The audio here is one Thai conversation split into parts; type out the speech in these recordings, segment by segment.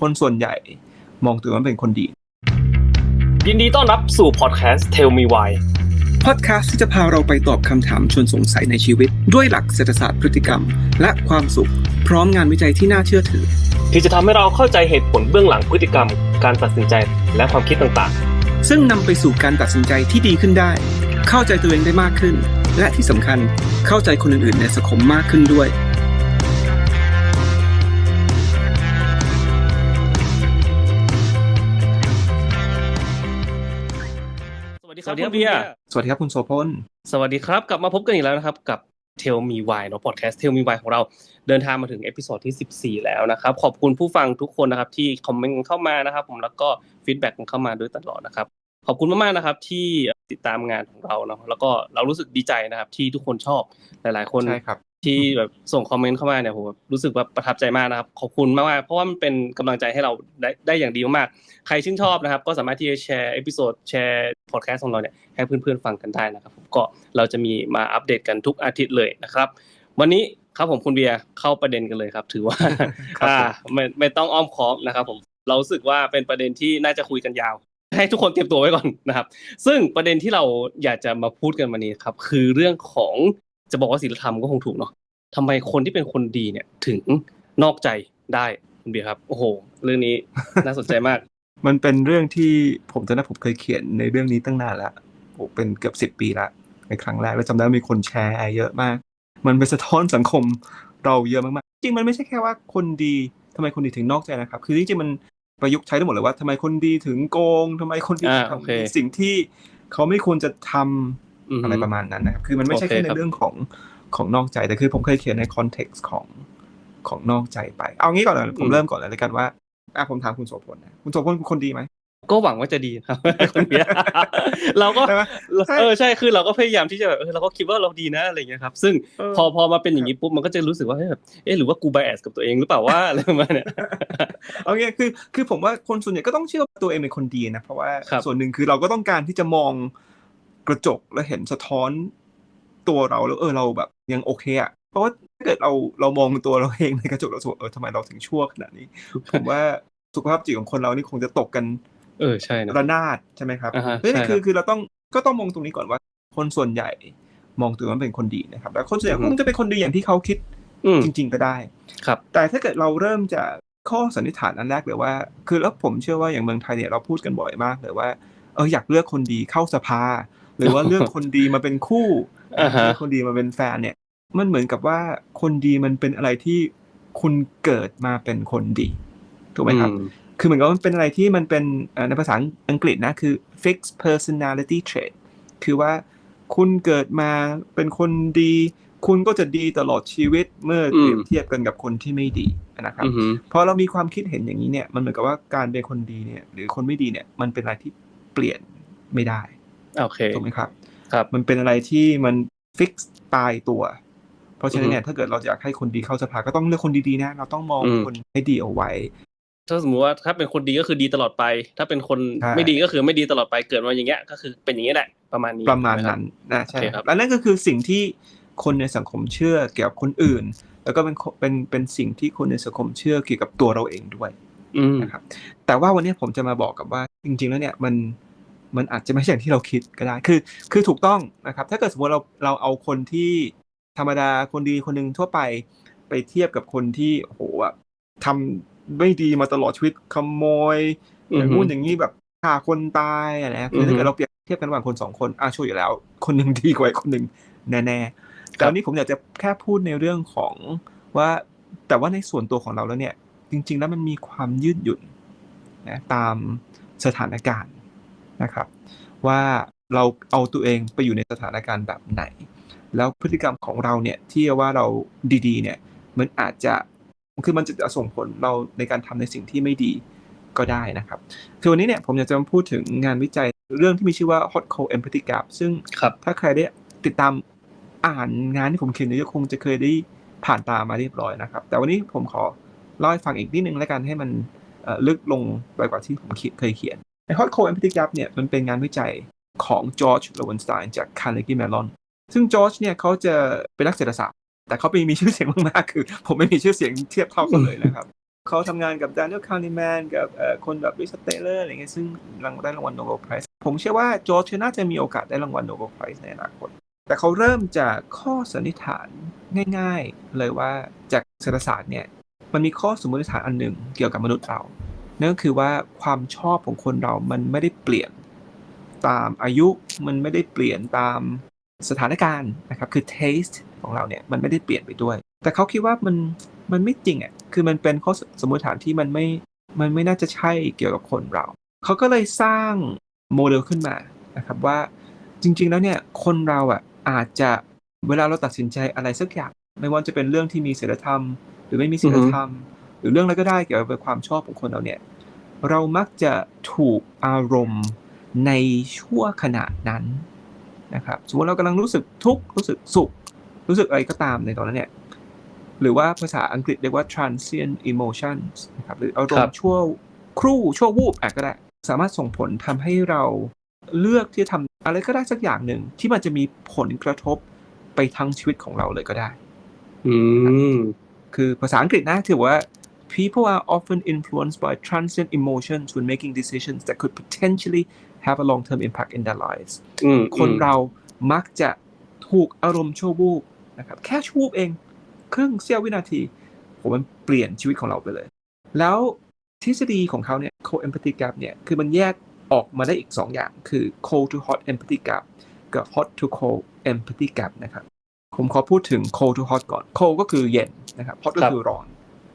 คนส่วนใหญ่มองตัวเองว่าเป็นคนดี ยินดีต้อนรับสู่พอดแคสต์ Tell Me Why พอดแคสต์ที่จะพาเราไปตอบคำถามชวนสงสัยในชีวิต ด้วยหลักเศรษฐศาสตร์พฤติกรรม และความสุข พร้อมงานวิจัยที่น่าเชื่อถือ ที่จะทำให้เราเข้าใจเหตุผลเบื้องหลังพฤติกรรม การตัดสินใจและความคิดต่างซึ่งนำไปสู่การตัดสินใจที่ดีขึ้นได้ เข้าใจตัวเองได้มากขึ้น และที่สำคัญเข้าใจคนอื่นๆ ในสังคมมากขึ้นด้วย ดีครับคุณเบียร์สวัสดีครับคุณโสพลสวัสดีครับกลับมาพบกันอีกแล้วนะครับ กับ Tell Me Why เนาะพอดแคสต์ Tell Me Why ของเราเดินทางมาถึงเอพิโซดที่ 14 แล้วนะครับ ขอบคุณผู้ฟังทุกคนนะครับ ที่คอมเมนต์กันเข้ามานะครับ ผมแล้วก็ฟีดแบ็กกันเข้ามาด้วยตลอดนะครับ ขอบคุณมากๆนะครับ ที่ติดตามงานของเราเนาะแล้วก็เรารู้สึกดีใจนะครับ ที่ทุกคนชอบหลาย ๆ คนใช่ครับ ที่แบบส่งคอมเมนต์เข้ามาเนี่ยผมแบบรู้สึกว่าประทับใจมากนะครับ ขอบคุณมากๆเพราะว่ามันเป็นกำลังใจให้เราได้ได้อย่างดีมากๆใครชื่นชอบนะครับ ก็สามารถที่จะแชร์เอพิโซดแชร์พอดแคสต์ของเราเนี่ยให้เพื่อนๆฟังกันได้นะครับผมก็เราจะมีมาอัปเดตกันทุกอาทิตย์เลยนะครับ วันนี้ครับผมคุณเบียร์เข้าประเด็นกันเลยครับ ถือว่าครับอ่าผมไม่ไม่ต้องอ้อมค้อมนะครับ ผมเรารู้สึกว่าเป็นประเด็นที่น่าจะคุยกันยาว ให้ทุกคนเตรียมตัวไว้ก่อนนะครับ ซึ่งประเด็นที่เราอยากจะมาพูดกันวันนี้ครับ คือเรื่องของ จะบอกว่าศีลธรรมก็คงถูกเนาะทำไมคนที่เป็นคนดีเนี่ยถึงนอกใจได้คุณเบียร์ครับโอ้โห เรื่องนี้น่าสนใจมาก มันเป็นเรื่องที่ผมจำได้ผมเคยเขียนในเรื่องนี้ตั้งนานแล้วโอ้เป็นเกือบสิบปีละในครั้งแรกแล้วจำได้ว่ามีคนแชร์เยอะมาก มันเป็นสะท้อนสังคมเราเยอะมากๆจริงมันไม่ใช่แค่ว่าคนดีทำไมคนดีถึงนอกใจนะครับ คือจริงๆมันประยุกต์ใช้ได้หมดเลยว่าทำไมคนดีถึงโกงทำไมคนดีอ่าถึงโอเคทำสิ่งที่เขาไม่ควรจะทำ อือฮึอะไรประมาณนั้นนะครับคือมันไม่ใช่โอเคแค่ในครับเรื่องของของนอกใจแต่คือผมเคยเขียนในคอนเท็กซ์ของของนอกใจไป เอางี้ก่อนเลยผมเริ่มก่อนเลยแล้วกันว่าอะผมถามคุณโสพลนะคุณโสพลเป็นคนดีไหมก็หวังว่าจะดีครับคุณเบียร์เราก็ใช่ไหมใช่เออใช่คือเราก็พยายามที่จะแบบเออเราก็คิดว่าเราดีนะอะไรอย่างเงี้ยครับ ซึ่งเออพอพอมาเป็นอย่างนี้ปุ๊บมันก็จะรู้สึกว่าเฮ้ยแบบเอ๊ะหรือว่ากูไบแอสกับตัวเองหรือเปล่าว่าอะไรประมาณเนี้ยเอางี้คือคือผมว่าคนส่วนใหญ่ก็ต้องเชื่อว่าตัวเองเป็นคนดีนะเพราะว่าครับส่วนหนึ่งคือเราก็ต้องการที่จะมอง กระจกแล้วเห็นสะท้อนตัวเราแล้วเออเราแบบยังโอเคอะเพราะว่าถ้าเกิดเราเรามองตัวเราเองในกระจกเราสกเออทำไมเราถึงชั่วขนาดนี้ผมว่าสุขภาพจิตของคนเรานี่คงจะตกกัน เออใช่นะระนาดใช่ไหมครับอ่าฮะเฮ้ยใช่ครับคือคือเราต้องก็ต้องมองตรงนี้ก่อนว่า คนส่วนใหญ่มองตัวเองว่าเป็นคนดีนะครับแล้วคนส่วนใหญ่อืก็อฮึคงจะเป็นคนดีอย่างที่เขาคิดอืมจริง ๆ ก็ได้ ครับ แต่ถ้าเกิดเราเริ่มจากข้อสันนิษฐานอันแรกเลยว่า คือแล้วผมเชื่อว่าอย่างเมืองไทยเนี่ยเราพูดกันบ่อยมากเลยว่าเอออยากเลือกคนดีเข้าสภา หรือว่าเลือกคนดีมาเป็นคู่อ่าฮะเลือกคนดีมาเป็นแฟนเนี่ย มันเหมือนกับว่าคนดีมันเป็นอะไรที่คุณเกิดมาเป็นคนดีถูกไหมครับอืคือเหมือนกับว่ามันเป็นอะไรที่มันเป็นเอ่อในภาษาอังกฤษนะคือ fixed personality trait คือว่าคุณเกิดมาเป็นคนดี คุณก็จะดีตลอดชีวิตเมื่อเปรียบเทียบกันกับคนที่ไม่ดีนะครับอือหือพอเรามีความคิดเห็นอย่างนี้เนี่ย มันเหมือนกับว่าการเป็นคนดีเนี่ย หรือคนไม่ดีเนี่ย มันเป็นอะไรที่เปลี่ยนไม่ได้ โอเคถูกไหมครับครับ มันเป็นอะไรที่มันฟิกซ์ตายตัว เพราะฉะนั้นเนี่ยอือฮึถ้าเกิดเราอยากให้คนดีเข้าสภาก็ต้องเลือกคนดีๆนะ เราต้องมองอืมคนให้ดีเอาไว้ ถ้าสมมติว่าถ้าเป็นคนดีก็คือดีตลอดไป ถ้าเป็นคนใช่ไม่ดีก็คือไม่ดีตลอดไปเกิดมาอย่างเงี้ย ก็คือเป็นอย่างเงี้ยแหละประมาณนี้ประมาณใช่ไหนั้นนะใช่โอเคคครัรับบและนั่นก็คือสิ่งที่คนในสังคมเชื่อเกี่ยวกับคนอื่น แล้วก็เป็นเป็นเป็นสิ่งที่คนในสังคมเชื่อเกี่ยวกับตัวเราเองด้วยอืมนะครับแต่ว่าวันนี้ผมจะมาบอกกับว่าจริง ๆ แล้วเนี่ยมัน มันอาจจะไม่ใช่อย่างที่เราคิดก็ได้ คือ คือถูกต้องนะครับ ถ้าเกิดสมมติเรา เราเอาคนที่ธรรมดา คนดี คนหนึ่งทั่วไป ไปเทียบกับคนที่ โอ้โหแบบทำไม่ดีมาตลอดชีวิต ขโมยอย่างงู้นอย่างนี้แบบฆ่าคนตายอะไรนะคือถ้าเกิดเราเปรียบเทียบกันระหว่างคนสองคนอะช่วยอยู่แล้ว คนหนึ่งดีกว่าอีกคนหนึ่งแน่ๆ แต่วันนี้ผมอยากจะแค่พูดในเรื่องของว่า แต่ว่าในส่วนตัวของเราแล้วเนี่ย จริง ๆ แล้วมันมีความยืดหยุ่นนะตามสถานการณ์ นะครับ ว่าเราเอาตัวเองไปอยู่ในสถานการณ์แบบไหน แล้วพฤติกรรมของเราเนี่ยที่ว่าเราดีๆเนี่ยมันอาจจะคือมันจะส่งผลเราในการทำในสิ่งที่ไม่ดีก็ได้นะครับคือวันนี้เนี่ยผมอยากจะมาพูดถึงงานวิจัยเรื่องที่มีชื่อว่า Hot Cold Empathy Gap ซึ่งครับถ้าใครได้ติดตามอ่านงานที่ผมเขียนเนี่ยก็คงจะเคยได้ผ่านตามาเรียบร้อยนะครับ แต่วันนี้ผมขอเล่าให้ฟังอีกนิดนึงแล้วกันให้มันเอ่อลึกลงไปกว่าที่ผมเคยเขียน ใน Hot Cold Empathy Gap เนี่ยมันเป็นงานวิจัยของจอร์จโลเวนสไตน์จาก Carnegie Mellon ซึ่งจอร์จเนี่ยเขาจะเป็นนักเศรษฐศาสตร์ แต่เขาไปมีชื่อเสียงมากๆคือ ผมไม่มีชื่อเสียงเทียบเท่ากันเลยนะครับเขาทำงานกับ Daniel Kahneman กับคนแบบ Richard Thaler อะไรเงี้ยซึ่งรางได้รางวัลโนเบลไพรส์ผมเชื่อว่าจอร์จน่าจะมีโอกาสได้รางวัลโนเบลไพรส์ในอนาคตแต่เขาเริ่มจากข้อสันนิษฐานง่าย ๆ เลยว่าจากเศรษฐศาสตร์เนี่ยมันมีข้อสมมติฐานอันหนึ่งเกี่ยวกับมนุษย์เรา นั่นก็คือว่าความชอบของคนเรามันไม่ได้เปลี่ยนตามอายุมันไม่ได้เปลี่ยนตามสถานการณ์นะครับคือ taste ของเราเนี่ยมันไม่ได้เปลี่ยนไปด้วย แต่เขาคิดว่ามันมันไม่จริงอะคือมันเป็นข้อสมมติฐานที่มันไม่มันไม่น่าจะใช่เกี่ยวกับคนเรา เขาก็เลยสร้างโมเดลขึ้นมานะครับว่าจริง ๆ แล้วเนี่ยคนเราอะอาจจะเวลาเราตัดสินใจอะไรสักอย่าง ไม่ว่าจะเป็นเรื่องที่มีศีลธรรม หรือไม่มีศีลธรรม หรือเรื่องอะไรก็ได้เกี่ยวกับความชอบของคนเราเนี่ยเรามักจะถูกอารมณ์ในชั่วขณะนั้นนะครับสมมติเรากำลังรู้สึกทุกข์รู้สึกสุข รู้สึกอะไรก็ตามในตอนนั้นเนี่ยหรือว่าภาษาอังกฤษเรียกว่า transient emotions นะครับหรืออารมครับณ์ชั่วครู่ชั่ววูบอะก็ได้ สามารถส่งผลทำให้เราเลือกที่จะทำอะไรก็ได้สักอย่างหนึ่ง ที่มันจะมีผลกระทบไปทั้งชีวิตของเราเลยก็ได้ อืมคือภาษาอังกฤษนะถือว่า people are often influenced by transient emotions when making decisions that could potentially have a long-term impact in their lives อืมคนเรามักจะถูกอารมณ์ชั่ววูบนะครับแค่ชั่ววูบเอง ครึ่งเสี้ยววินาทีผมมันเปลี่ยนชีวิตของเราไปเลย แล้วทฤษฎีของเขาเนี่ย cold empathy gap เนี่ย คือมันแยกออกมาได้อีก 2 อย่าง คือ cold to hot empathy gap กับ hot to cold empathy gap นะครับ ผมขอพูดถึง cold to hot ก่อน cold ก็คือเย็นนะครับ hot ก็คือร้อน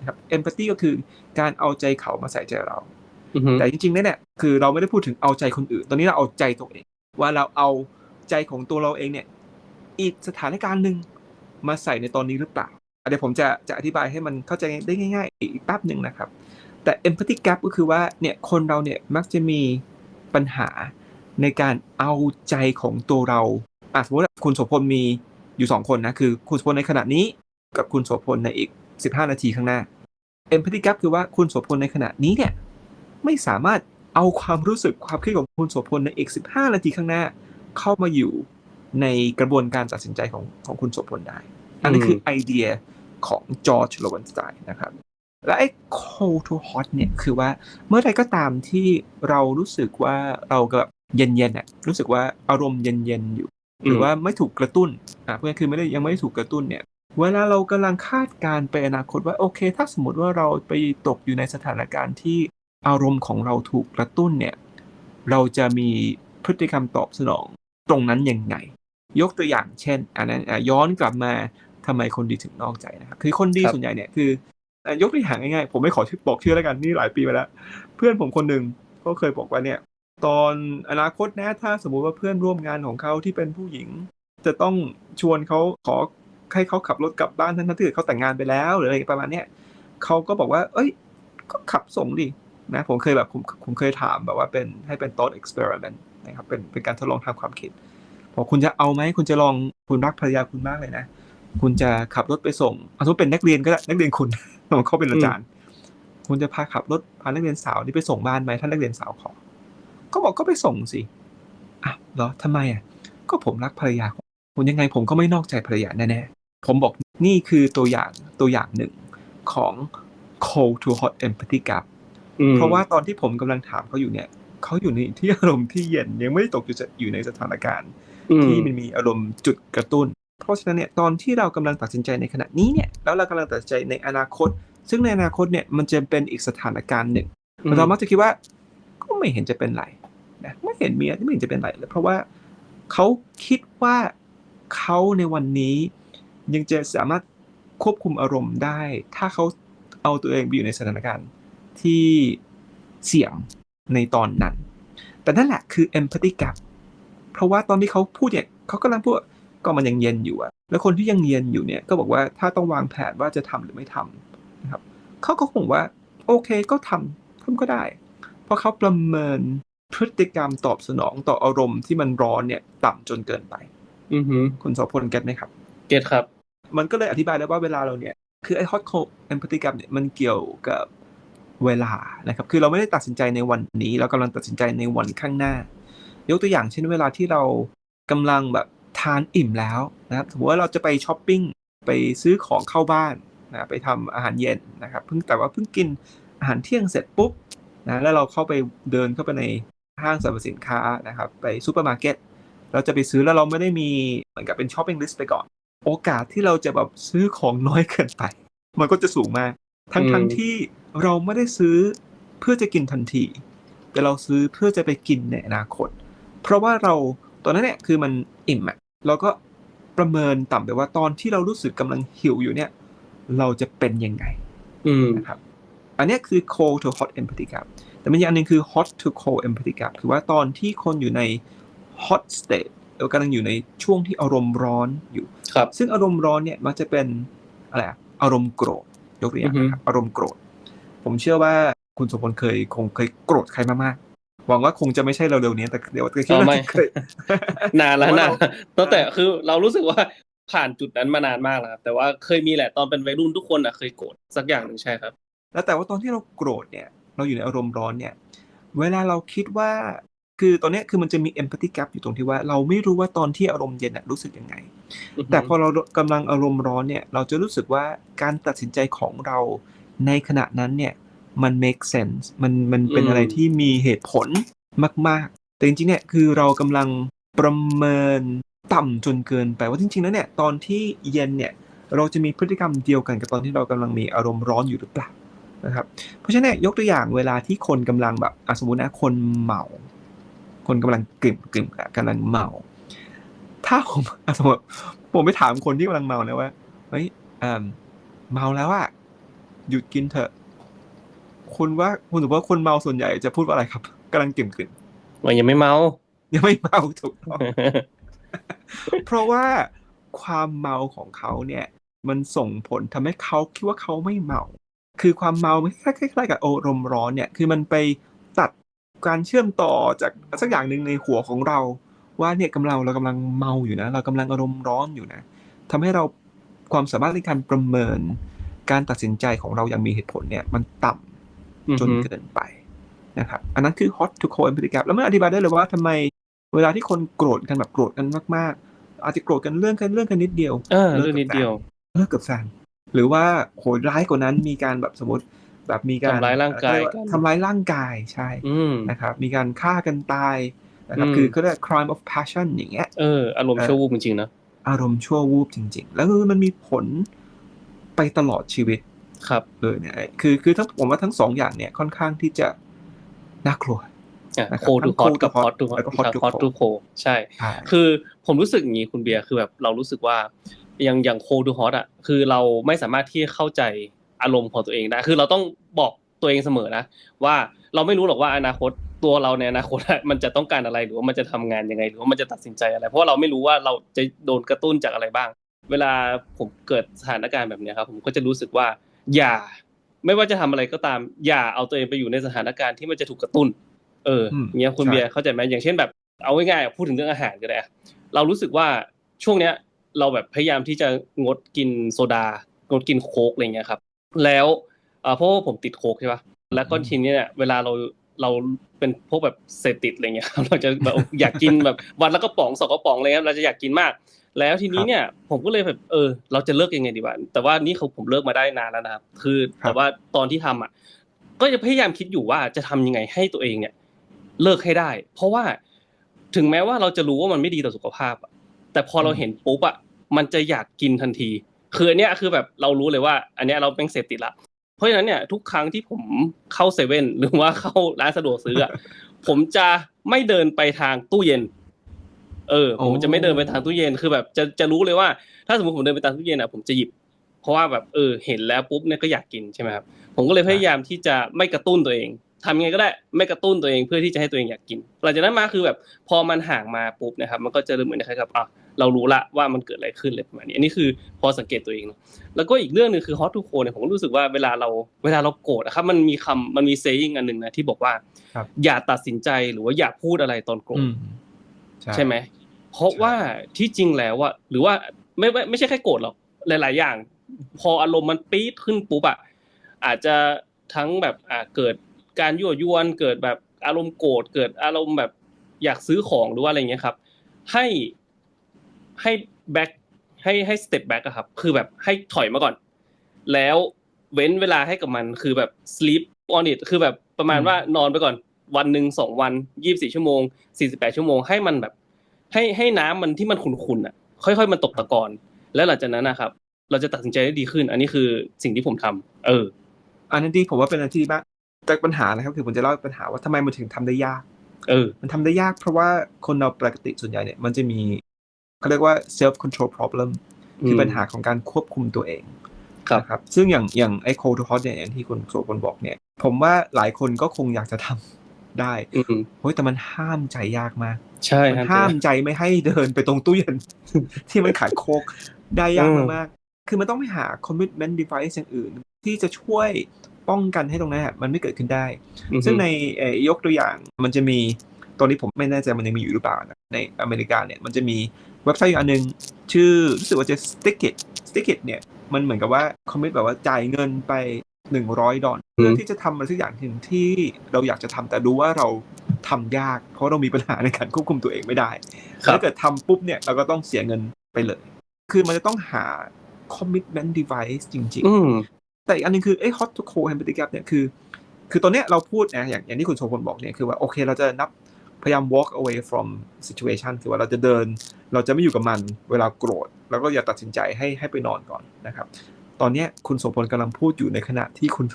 นะครับ empathy ก็คือการเอาใจเขามาใส่ใจเราอือฮึแต่จริงๆเนี่ยคือเราไม่ได้พูดถึงเอาใจคนอื่น ตอนนี้เราเอาใจตัวเอง ว่าเราเอาใจของตัวเราเองเนี่ย อีกสถานการณ์หนึ่งมาใส่ในตอนนี้หรือเปล่าอะเดี๋ยวผมจะจะอธิบายให้มันเข้าใจได้ง่าย ๆ อีกแป๊บหนึ่งนะครับ แต่ empathy gap ก็คือว่าเนี่ยคนเราเนี่ยมักจะมีปัญหาในการเอาใจของตัวเราอะสมมติว่าคุณโสพลมีอยู่สองคนนะ คือคุณโสพลในขณะนี้กับคุณโสพลในอีก 15 นาทีข้างหน้า empathy gap คือว่าคุณโสพลในขณะนี้เนี่ยไม่สามารถเอาความรู้สึกความคิดของคุณโสพลในอีก 15 นาทีข้างหน้า เข้ามาอยู่ในกระบวนการตัดสินใจของของคุณโสพลได้ อันนี้คือไอเดียของจอร์จโรวันสไตน์นะครับ และไอ้ cold to hot เนี่ยคือว่าเมื่อใดก็ตามที่เรารู้สึกว่าเรากับเย็นๆน่ะรู้สึกว่าอารมณ์เย็นๆอยู่ หรือว่าไม่ถูกกระตุ้นอะเพื่อนคือไม่ได้ยังไม่ได้ถูกกระตุ้นเนี่ย เวลาเรากำลังคาดการณ์ไปอนาคตว่าโอเค ถ้าสมมติว่าเราไปตกอยู่ในสถานการณ์ที่อารมณ์ของเราถูกกระตุ้นเนี่ยเราจะมีพฤติกรรมตอบสนองตรงนั้นยังไง ยกตัวอย่างเช่นอันนั้นอะย้อนกลับมาทำไมคนดีถึงนอกใจนะครับคือคนดีครับส่วนใหญ่เนี่ยคืออะยกตัวอย่างง่ายๆผมไม่ขอชื่อบอกชื่อแล้วกันนี่หลายปีไปแล้ว เพื่อนผมคนหนึ่งก็เคยบอกว่าเนี่ย ตอนอนาคตนะถ้าสมมุติว่าเพื่อนร่วมงานของเขาที่เป็นผู้หญิง จะต้องชวนเขาขอ ให้เขาขับรถกลับบ้านทั้งที่เขาแต่งงานไปแล้วหรืออะไรประมาณเนี้ยเขาก็บอกว่า เอ้ย ก็ขับส่งดินะผมเคยแบบผมผมเคยถามแบบว่าเป็นให้เป็น thought experiment นะครับเป็นเป็นการทดลองทางความคิดบอกคุณจะเอาไหมคุณจะลองคุณรักภรรยาคุณมากเลยนะ คุณจะขับรถไปส่งเอาสมมติเป็นนักเรียนก็ได้นักเรียนคุณเขาเป็นอาจารย์ คุณจะพาขับรถพานักเรียนสาวนี่ไปส่งบ้านไหมถ้านักเรียนสาวขอก็บอกก็ไปส่งสิอะเหรอทำไมอะก็ผมรักภรรยาผมผมยังไงผมก็ไม่นอกใจภรรยาแน่ๆ ผมบอกนี่คือตัวอย่างตัวอย่างหนึ่งของ cold to hot empathy gap อืมเพราะว่าตอนที่ผมกำลังถามเขาอยู่เนี่ยเขาอยู่ในที่อารมณ์ที่เย็นยังไม่ได้ตกอยู่อยู่ในสถานการณ์อืมที่มันมีอารมณ์จุดกระตุ้น เพราะฉะนั้นเนี่ยตอนที่เรากำลังตัดสินใจในขณะนี้เนี่ยแล้วเรากำลังตัดสินใจในอนาคต ซึ่งในอนาคตเนี่ยมันจะเป็นอีกสถานการณ์หนึ่งเรามักจะคิดว่าก็ไม่เห็นจะเป็นไรนะไม่เห็นมีอะไรไม่เห็นจะเป็นไรเลยเพราะว่าเขาคิดว่าเขาในวันนี้ ยังจะสามารถควบคุมอารมณ์ได้ ถ้าเขาเอาตัวเองไปอยู่ในสถานการณ์ที่เสี่ยงในตอนนั้น แต่นั่นแหละคือ empathy gap เพราะว่าตอนที่เขาพูดเนี่ยเขากำลังพูดว่าก็มันยังเย็นอยู่อะแล้วคนที่ยังเย็นอยู่เนี่ยก็บอกว่าถ้าต้องวางแผนว่าจะทำหรือไม่ทำนะครับเขาก็คงว่าโอเคก็ทำทำก็ได้ เพราะเขาประเมินพฤติกรรมตอบสนองต่ออารมณ์ที่มันร้อนเนี่ย ต่ำจนเกินไป อือฮึคุณโสพลเก็ตไหมครับ เก็ตครับ มันก็เลยอธิบายได้ว่าเวลาเราเนี่ย คือไอ้ hot cold empathy gap เนี่ยมันเกี่ยวกับเวลานะครับ คือเราไม่ได้ตัดสินใจในวันนี้ เรากำลังตัดสินใจในวันข้างหน้า ยกตัวอย่างเช่นเวลาที่เรากำลังแบบทานอิ่มแล้วนะครับสมมติว่าเราจะไปช้อปปิ้งไปซื้อของเข้าบ้านนะไปทำอาหารเย็นนะครับเพิ่งแต่ว่าเพิ่งกินอาหารเที่ยงเสร็จปุ๊บนะแล้วเราเข้าไปเดินเข้าไปในห้างสรรพสินค้านะครับ ไปซูเปอร์มาร์เก็ตเราจะไปซื้อแล้วเราไม่ได้มีเหมือนกับเป็นช้อปปิ้งลิสต์ไปก่อน โอกาสที่เราจะแบบซื้อของน้อยเกินไป มันก็จะสูงมาก ทั้งอืมทั้งที่เราไม่ได้ซื้อเพื่อจะกินทันที แต่เราซื้อเพื่อจะไปกินในอนาคต เพราะว่าเราตอนนั้นเนี่ยคือมันอิ่มอะเราก็ประเมินต่ำไปว่าตอนที่เรารู้สึกกำลังหิวอยู่เนี่ย เราจะเป็นยังไงอืมนะครับ อันเนี้ยคือ cold to hot empathy gap แต่มันอีกอันหนึงคือ hot to cold empathy gap คือว่าตอนที่คนอยู่ใน hot state เรากำลังอยู่ในช่วงที่อารมณ์ร้อนอยู่ครับ ซึ่งอารมณ์ร้อนเนี่ยมักจะเป็นอะไรอะอารมณ์โกรธยกตัวอย่างนะครับอารมณ์โกรธ ผมเชื่อว่าคุณสมพลเคยคงเคยโกรธใครมากๆหวังว่าคงจะไม่ใช่เร็วๆนี้แต่เดี๋ยวคิดอ๋อว่าไม่เคยนานแล้วเพราะนาเรานตั้งแต่คือเรารู้สึกว่าผ่านจุดนั้นมานานมากแล้วครับแต่ว่าเคยมีแหละตอนเป็นวัยรุ่นทุกคนอะเคยโกรธสักอย่างหนึ่งใช่ครับ แล้วแต่ว่าตอนที่เราโกรธเนี่ย เราอยู่ในอารมณ์ร้อนเนี่ย เวลาเราคิดว่า คือตอนเนี้ยคือมันจะมี empathy gap อยู่ตรงที่ว่าเราไม่รู้ว่าตอนที่อารมณ์เย็นน่ะรู้สึกยังไง แต่พอเรากำลังอารมณ์ร้อนเนี่ย เราจะรู้สึกว่าการตัดสินใจของเราในขณะนั้นเนี่ยมัน make sense มันมันเป็นอืมอะไรที่มีเหตุผลมาก ๆ แต่จริงๆเนี่ยคือเรากำลังประเมินต่ำจนเกินไปว่าจริงๆแล้วเนี่ยตอนที่เย็นเนี่ยเราจะมีพฤติกรรมเดียวกันกับตอนที่เรากำลังมีอารมณ์ร้อนอยู่หรือเปล่านะครับเพราะฉะนั้นเนี่ยยกตัวอย่างเวลาที่คนกำลังแบบอะสมมตินะคนเมา คนกำลังกลิ่มกลิ่มกำลังเมา ถ้าผมอะสมมติผมไปถามคนที่กำลังเมานะว่าเฮ้ยเอิ่มเมาแล้วอะหยุดกินเถอะ คุณว่าคุณถือว่าคนเมาส่วนใหญ่จะพูดว่าอะไรครับกำลังกลิ่มกลิ่มมันยังไม่เมา ยังไม่เมาถูกต้องเพราะว่าความเมาของเขาเนี่ย มันส่งผลทำให้เขาคิดว่าเขาไม่เมา คือความเมาไม่คล้ายๆกับอารมณ์ร้อนเนี่ย คือมันไปตัด การเชื่อมต่อจากสักอย่างหนึ่งในหัวของเรา ว่าเนี่ยกำลังเรากำลังเมาอยู่นะ เรากำลังอารมณ์ร้อนอยู่นะทำให้เราความสามารถในการประเมิน การตัดสินใจของเราอย่างมีเหตุผลเนี่ยมันต่ำจนเกินไปนะครับอันนั้นคือ hot to cold empathy gap แล้วมันอธิบายได้เลยว่าทำไมเวลาที่คนโกรธกันแบบโกรธกันมากๆ อาจจะโกรธกันเรื่องกันเรื่องกันนิดเดียวเออเรื่องนิดเดียวเลิกกับแฟนหรือว่าโหดร้ายกว่านั้นมีการแบบสมมติ แบบมีการทำร้ายร่างกายกันทำร้ายร่างกายใช่อืมนะครับมีการฆ่ากันตายนะครับอืมคือเขาเรียก crime of passion อย่างเงี้ยเอออารมณ์ชั่ววูบจริงๆนะอารมณ์ชั่ววูบจริง ๆ แล้วคือมันมีผลไปตลอดชีวิตครับเลยเนี่ยคือคือทั้งผมว่าทั้งสองอย่างเนี่ยค่อนข้างที่จะน่ากลัวอะนะครับโคดูทั้ฮงอตกับ cold ฮอต to ดู hot แล้วก็ hot to ฮอต cold ดูโคใช่ใช่ คือผมรู้สึกอย่างนี้คุณเบียร์คือแบบเรารู้สึกว่าอย่างอย่างโคดูฮอตอะคือเราไม่สามารถที่จะเข้าใจ อารมณ์ของตัวเองได้คือเราต้องบอกตัวเองเสมอนะว่าเราไม่รู้หรอกว่าอนาคตตัวเราในอนาคตอะมันจะต้องการอะไรหรือว่ามันจะทำงานยังไง หรือว่ามันจะตัดสินใจอะไร เพราะว่าเราไม่รู้ว่าเราจะโดนกระตุ้นจากอะไรบ้าง เวลาผมเกิดสถานการณ์แบบเนี้ยครับ ผมก็จะรู้สึกว่า อย่า ไม่ว่าจะทำอะไรก็ตาม อย่าเอาตัวเองไปอยู่ในสถานการณ์ที่มันจะถูกกระตุ้น เอออืมเงี้ยคุณใช่เบียร์เข้าใจไหมอย่างเช่นแบบ เอาง่ายๆพูดถึงเรื่องอาหารก็ได้อะเรารู้สึกว่าช่วงเนี้ยเราแบบพยายามที่จะงดกินโซดางดกินโค้กอะไรเงี้ยครับ แล้วเอ่อเพราะว่าผมติดโค้กใช่ปะแล้วก็ทีนี้เนี่ยเวลาเราเราเป็นพวกแบบเสพติดอะไรเงี้ยครับเราจะแบบอยากกินแบบวันละก็ป๋องสองกระป๋องเลยครับเราจะอยากกินมาก แล้วทีนี้เนี่ยผมก็เลยแบบเออ เราจะเลิกยังไงดีวะแต่ว่านี่เขาผมเลิกมาได้นานแล้วนะครับคือครับแต่ว่าตอนที่ทำอะก็จะพยายามคิดอยู่ว่าจะทำยังไงให้ตัวเองเนี่ยเลิกให้ได้ เพราะว่าถึงแม้ว่าเราจะรู้ว่ามันไม่ดีต่อสุขภาพอะแต่พอเราเห็นปุ๊บอะมันจะอยากกินทันที คืออันเนี้ยคือแบบเรารู้เลยว่า อันเนี้ยเราเป็นเสพติดละ เพราะฉะนั้นเนี่ยทุกครั้งที่ผมเข้าเซเว่นหรือว่าเข้าร้านสะดวกซื้ออะผมจะไม่เดินไปทางตู้เย็น เออ ผมจะไม่เดินไปทางตู้เย็นคือแบบจะจะรู้เลยว่า ถ้าสมมติผมเดินไปทางตู้เย็นอะผมจะหยิบ เพราะว่าแบบเออ เห็นแล้วปุ๊บเนี่ยก็อยากกินใช่ไหมครับผมก็เลยพยายามที่จะไม่กระตุ้นตัวเองทำยังไงก็ได้ไม่กระตุ้นตัวเองเพื่อที่จะให้ตัวเองอยากกิน หลังจากนั้นมาคือแบบ พอมันห่างมาปุ๊บนะครับ มันก็จะเริ่มเหมือนคล้ายๆกับอะ เรารู้ละว่ามันเกิดอะไรขึ้นเลยประมาณนี้อันนี้คือพอสังเกตตัวเองเนอะแล้วก็อีกเรื่องหนึ่งคือฮอตทูโคเนี่ยผมก็รู้สึกว่าเวลาเราเวลาเราโกรธนะครับมันมีคำมันมีเซยิงอันหนึ่งนะที่บอกว่าครับอย่าตัดสินใจหรือว่าอย่าพูดอะไรตอนโกรธอืมใช่ไหมเพราะว่าที่จริงแล้วว่าหรือว่าไม่ไม่ไม่ใช่แค่โกรธหรอกหลาย ๆ อย่าง พออารมณ์มันปี๊ดขึ้นปุ๊บอะอาจจะทั้งแบบอ่าเกิดการยั่วยวนเกิดแบบอารมณ์โกรธเกิดอารมณ์แบบอยากซื้อของหรือว่าอะไรเงี้ยครับ ให้ ให้แบ็คให้ให้สเต็ปแบ็กอะครับ คือแบบให้ถอยมาก่อน แล้วเว้นเวลาให้กับมันคือแบบ sleep on it คือแบบประมาณอืมว่านอนไปก่อน วันหนึ่งสองวันยี่บสี่ชั่วโมงสี่สิบแปดชั่วโมงให้มันแบบ ให้ให้น้ำมันที่มันขุ่นๆอะ ค่อย ๆ มันตกตะกอนแล้วหลังจากนั้นนะครับ เราจะตัดสินใจได้ดีขึ้น อันนี้คือสิ่งที่ผมทำเออ อันนั้นดีผมว่าเป็นอันที่ดีมากแต่ปัญหานะครับคือผมจะเล่าปัญหาว่าทำไมมันถึงทำได้ยาก เออ มันทำได้ยากเพราะว่าคนเราปกติส่วนใหญ่เนี่ยมันจะมี เขาเรียกว่า self control problem คือปัญหาของการควบคุมตัวเองครับนะครับซึ่งอย่างอย่างไอ้ cold to hot เนี่ยอย่างที่คุณโสพลบอกเนี่ย ผมว่าหลายคนก็คงอยากจะทำได้อืมเฮ้ยแต่มันห้ามใจยากมาก ใช่มันครับห้ามใจไม่ให้เดินไปตรงตู้เย็น ที่มันขายโคกได้ยากอืมมากๆคือมันต้องไปหา commitment device อย่างอื่น ที่จะช่วยป้องกันให้ตรงนั้นอะมันไม่เกิดขึ้นได้อืมซึ่งในเอ่อยกตัวอย่างมันจะมี ตอนนี้ผมไม่แน่ใจมันยังมีอยู่หรือเปล่านะในอเมริกาเนี่ยมันจะมีเว็บไซต์อยู่อันหนึง ชื่อรู้สึกว่าจะ Stick It Stick It เนี่ยมันเหมือนกับว่าคอมมิตแบบว่าจ่ายเงินไป100ดอลลาร์เพื่อที่จะทำอะไรสักอย่างหนึ่งที่เราอยากจะทำแต่รู้ว่าเราทำยาก เพราะเรามีปัญหาในการควบคุมตัวเองไม่ได้ครับถ้าเกิดทำปุ๊บเนี่ยเราก็ต้องเสียเงินไปเลย คือมันจะต้องหา commitment device จริงๆอืมแต่อีกอันหนึงคือไอ้ hot to cold empathy gap เนี่ยคือ คือตอนเนี้ยเราพูดนะอย่างอย่างที่คุณโชพลบอกเนี่ยคือว่าโอเคเราจะนับ พยายาม walk away from situation คือว่าเราจะเดิน เราจะไม่อยู่กับมันเวลาโกรธ แล้วก็อย่าตัดสินใจให้ให้ไปนอนก่อนนะครับ ตอนเนี้ยคุณโสพลกำลังพูดอยู่ในขณะที่คุณ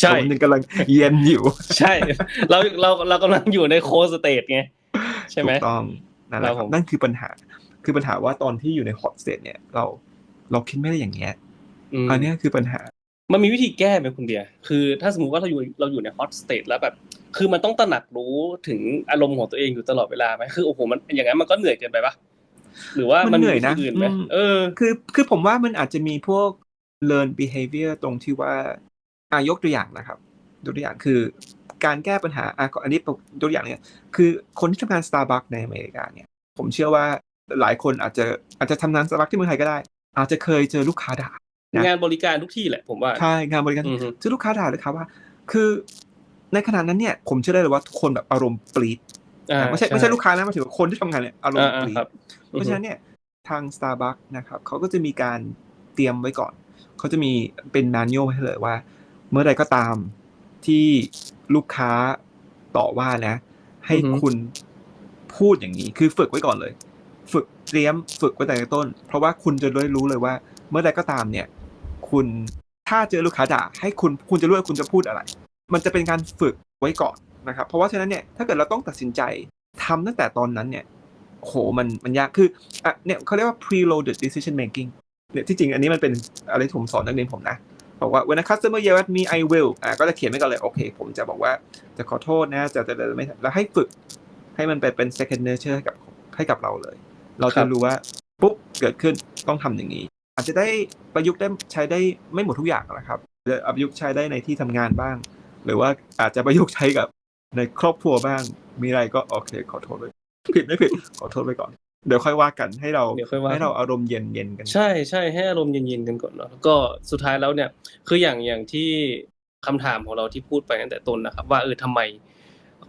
ใช่โสพลกำลังเย็นอยู่ ใช่ เราเราเรากำลังอยู่ในโคสเตทไงใช่ไหมถูกต้องนั่นแหละครับครัผบมนั่นคือปัญหา คือปัญหาว่าตอนที่อยู่ใน hot state เนี่ยเราเราคิดไม่ได้อย่างเงี้ยมอันเนี้ยคือปัญหา มันมีวิธีแก้ไหมคุณเบียร์คือถ้าสมมติว่าเราอยู่เราอยู่ในฮอตสเต e แล้วแบบ คือมันต้องตระหนักรู้ถึงอารมณ์ของตัวเองอยู่ตลอดเวลาไหมคือโอ้โหมันอย่างนั้นมันก็เหนื่อยเกินไปปะหรือว่ามันมันเหนื่อยนะวิธีอื่นไหมอืมเออ คือคือผมว่ามันอาจจะมีพวก learn behavior ตรงที่ว่าอะยกตัวอย่างนะครับยกตัวอย่างคือการแก้ปัญหาอะอันนี้ยกตัวอย่างเนี่ยคือคนที่ทำงาน Starbucks ในอเมริกาเนี่ย ผมเชื่อว่าหลายคนอาจจะอาจจะทำงาน Starbucks ที่เมืองไทยก็ได้ อาจจะเคยเจอลูกค้าด่านะงานบริการทุกที่แหละผมว่าใช่งานบริการอือฮึเจอลูกค้าด่าเลยครับว่า คือ ในขณะนั้นเนี่ยผมเชื่อได้เลยว่าทุกคนแบบอารมณ์ปรีดอ่าไม่ใช่ไม่ใช่ลูกค้านะหมายถึงว่าคนที่ทำงานเนี่ยอารมณ์อ่าปรีดครับเพราะฉะนั้นเนี่ยทาง Starbucks นะครับเขาก็จะมีการเตรียมไว้ก่อน เขาจะมีเป็นแมนนวลให้เลยว่า เมื่อใดก็ตามที่ลูกค้าต่อว่านะ ให้อือฮึคุณพูดอย่างนี้คือฝึกไว้ก่อนเลย ฝึกเตรียมฝึกไว้แต่ในต้น เพราะว่าคุณจะได้รู้เลยว่า เมื่อใดก็ตามเนี่ย คุณถ้าเจอลูกค้าด่าให้คุณคุณจะรู้ว่าคุณจะพูดอะไร มันจะเป็นการฝึกไว้ก่อนนะครับ เพราะว่าฉะนั้นเนี่ยถ้าเกิดเราต้องตัดสินใจทำตั้งแต่ตอนนั้นเนี่ยโหมันมันยากคืออะเนี่ยเขาเรียกว่า preloaded decision making เนี่ยที่จริงอันนี้มันเป็นอะไรที่ผมสอนนักเรียนผมนะบอกว่า when a customer yell at me I will อะก็จะเขียนไว้ก่อนเลยโอเค ผมจะบอกว่าจะขอโทษนะจะจะจะไม่แล้วให้ฝึกให้มันไปเป็น second nature ให้กับให้กับเราเลย เราจะรู้ว่าปุ๊บเกิดขึ้นต้องทำอย่างนี้ อาจจะได้ประยุกต์ได้ใช้ได้ไม่หมดทุกอย่างนะครับจะเอาประยุกต์ใช้ได้ในที่ทำงานบ้าง หรือว่าอาจจะประยุกต์ใช้กับในครอบครัวบ้าง มีอะไรก็โอเค ขอโทษเลยผิดไม่ผิดขอโทษไปก่อน เดี๋ยวค่อยว่ากันให้เราเดี๋ยวค่อยว่าให้เราอารมณ์เย็นเย็นๆกันใช่ใช่ให้อารมณ์เย็นๆกันก่อนเนาะแล้วก็สุดท้ายแล้วเนี่ยคืออย่างอย่างที่คำถามของเราที่พูดไปตั้งแต่ต้นนะครับ ว่าเออทำไม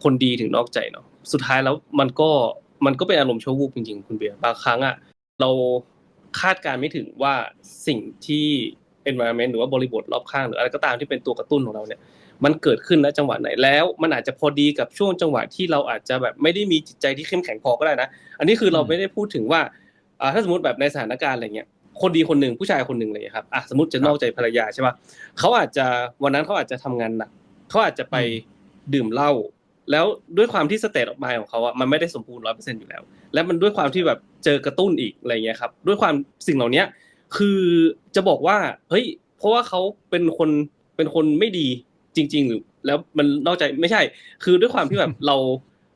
คนดีถึงนอกใจเนาะสุดท้ายแล้วมันก็มันก็เป็นอารมณ์ชั่ววูบจริงๆ คุณเบียร์บางครั้งอะเราคาดการณ์ไม่ถึงว่าสิ่งที่ environment หรือว่าบริบทรอบข้างหรืออะไรก็ตามที่เป็นตัวกระตุ้นของเราเนี่ย มันเกิดขึ้นณจังหวะไหนแล้ว มันอาจจะพอดีกับช่วงจังหวะที่เราอาจจะแบบไม่ได้มีจิตใจที่เข้มแข็งพอก็ได้นะ อันนี้คือเราอืมไม่ได้พูดถึงว่าอ่าถ้าสมมติแบบในสถานการณ์อะไรเงี้ยคนดีคนหนึ่งผู้ชายคนหนึ่งเลยครับอะสมมติจะนอกใจภรรยาใช่ป่ะเขาอาจจะวันนั้นเขาอาจจะทำงานหนักเขาอาจจะไปดื่มเหล้าแล้วด้วยความที่สเตตออกมาของเขาอะมันไม่ได้สมบูรณ์ร้อยเปอร์เซ็นต์อยู่แล้ว และมันด้วยความที่แบบเจอกระตุ้นอีกอะไรเงี้ยครับ ด้วยความสิ่งเหล่านี้คือจะบอกว่าเฮ้ยเพราะว่าเขาเป็นคนเป็นคนไม่ดี จริง ๆ หรือแล้วมันนอกใจไม่ใช่ คือด้วยความที่แบบเรา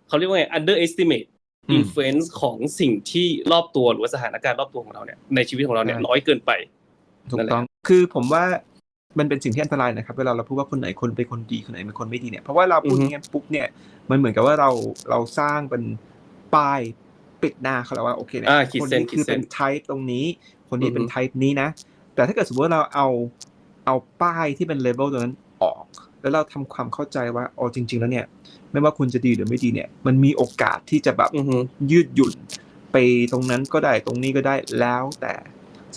เขาเรียกว่าไง underestimate อืม influence ของสิ่งที่รอบตัวหรือว่าสถานการณ์รอบตัวของเราเนี่ยในชีวิตของเราเนี่ยใช่น้อยเกินไปถูนั่กนแหละต้องคือผมว่ามันเป็นสิ่งที่อันตรายนะครับ เวลาเราพูดว่าคนไหนคนเป็นคนดีคนไหนเป็นคนไม่ดีเนี่ยเพราะว่าเราพูดอย่างเงี้ยปุ๊บเนี่ยมันเหมือนกับว่าเราเราสร้างเป็นป้ายปิดหน้าเขาแล้วว่าโอเคเนี่ยอ่าขีดคนเส้นนี้ขีดคือเส้เป็นน type ตรงนี้ คนนี้เป็นอือฮึ type นี้นะ แต่ถ้าเกิดสมมติว่าเราเอาเอาป้ายที่เป็น label ตัวนั้นออก แล้วเราทำความเข้าใจว่าอ๋อจริง ๆ แล้วเนี่ย ไม่ว่าคุณจะดีหรือไม่ดีเนี่ย มันมีโอกาสที่จะแบบอือฮึยืดหยุ่นไปตรงนั้นก็ได้ตรงนี้ก็ได้แล้วแต่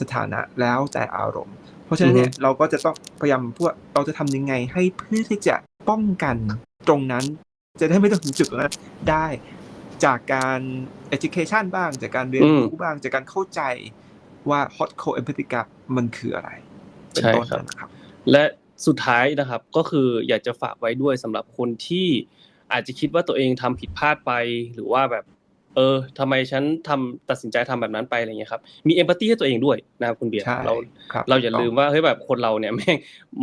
สถานะแล้วแต่อารมณ์ เพราะราะฉะนั้นเนี่ยอือฮึเราก็จะต้องพยายามพวกเราจะทำยังไงให้เพื่อที่จะป้องกันตรงนั้น จะได้ไม่ต้องถึงจุดตรงนั้นได้จากการ education บ้าง จากการเรียนรู้บ้าง จากการเข้าใจว่า hot core empathic gap มันคืออะไร เป็นใช่ต้นครับนะครับ และ สุดท้ายนะครับก็คืออยากจะฝากไว้ด้วยสำหรับคนที่อาจจะคิดว่าตัวเองทำผิดพลาดไป หรือว่าแบบ เออทำไมฉันทำตัดสินใจทำแบบนั้นไปอะไรเงี้ยครับมีเอมพัตตีให้ตัวเองด้วยนะครับคุณเบียร์ใช่เราครับเราอย่าลืมว่าเฮ้ยแบบคนเราเนี่ยแม่ง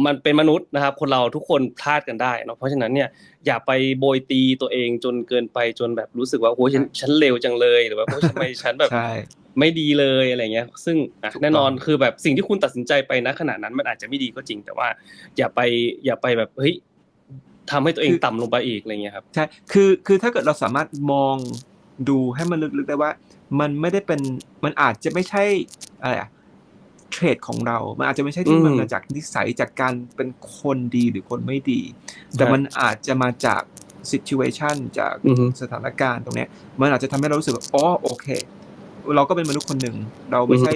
มันเป็นมนุษย์นะครับ คนเราทุกคนพลาดกันได้เนาะเพราะฉะนั้นเนี่ยอย่าไปโบยตีตัวเองจนเกินไปจนแบบรู้สึกว่าโอ้ยฉันฉันเลวจังเลยหรือว่าโอ้ยทำไมฉันแบบใช่ไม่ดีเลยอะไรเงี้ย ซึ่งอะถูกต้องแน่นอนคือแบบสิ่งที่คุณตัดสินใจไปณขณะนั้นมันอาจจะไม่ดีก็จริง แต่ว่า อย่าไปอย่าไปแบบเฮ้ยทำให้ตัวเองต่ำลงไปอีกอะไรเงี้ยครับใช่คือคือถ้าเกิดเราสามารถมอง ดูให้มันลึกๆได้ว่า มันไม่ได้เป็นมันอาจจะไม่ใช่อะไรอะเทรดของเรา มันอาจจะไม่ใช่ที่อืมมันมาจากนิสัยจากการเป็นคนดีหรือคนไม่ดี แต่ใช่มันอาจจะมาจาก situation จากอือฮึสถานการณ์ตรงเนี้ยมันอาจจะทำให้เรารู้สึกว่าอ๋อโอเค เราก็เป็นมนุษย์คนหนึ่ง เราไม่ใช่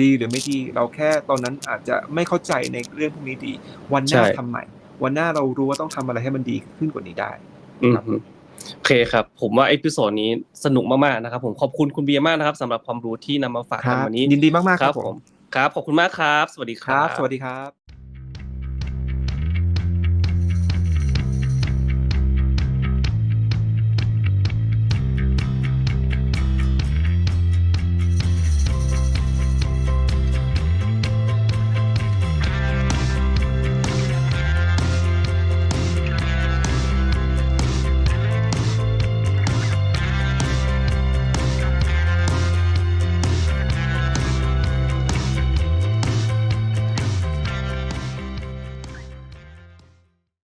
ดีหรือไม่ดี เราแค่ตอนนั้นอาจจะไม่เข้าใจในเรื่องพวกนี้ดี วันหน้าใช่ทำใหม่ วันหน้าเรารู้ว่าต้องทำอะไรให้มันดีขึ้นกว่านี้ได้อืมครับ โอเคครับ ผมว่าเอพิโซดนี้สนุกมากๆนะครับ ผมขอบคุณคุณเบียร์มากนะครับสำหรับความรู้ที่นำมาฝากคกันรับวันนี้ยินดีมากๆคครัรับบผผมมครับ ขอบคุณมากครับ สวัสดีคครัรับบสวัสดีครับ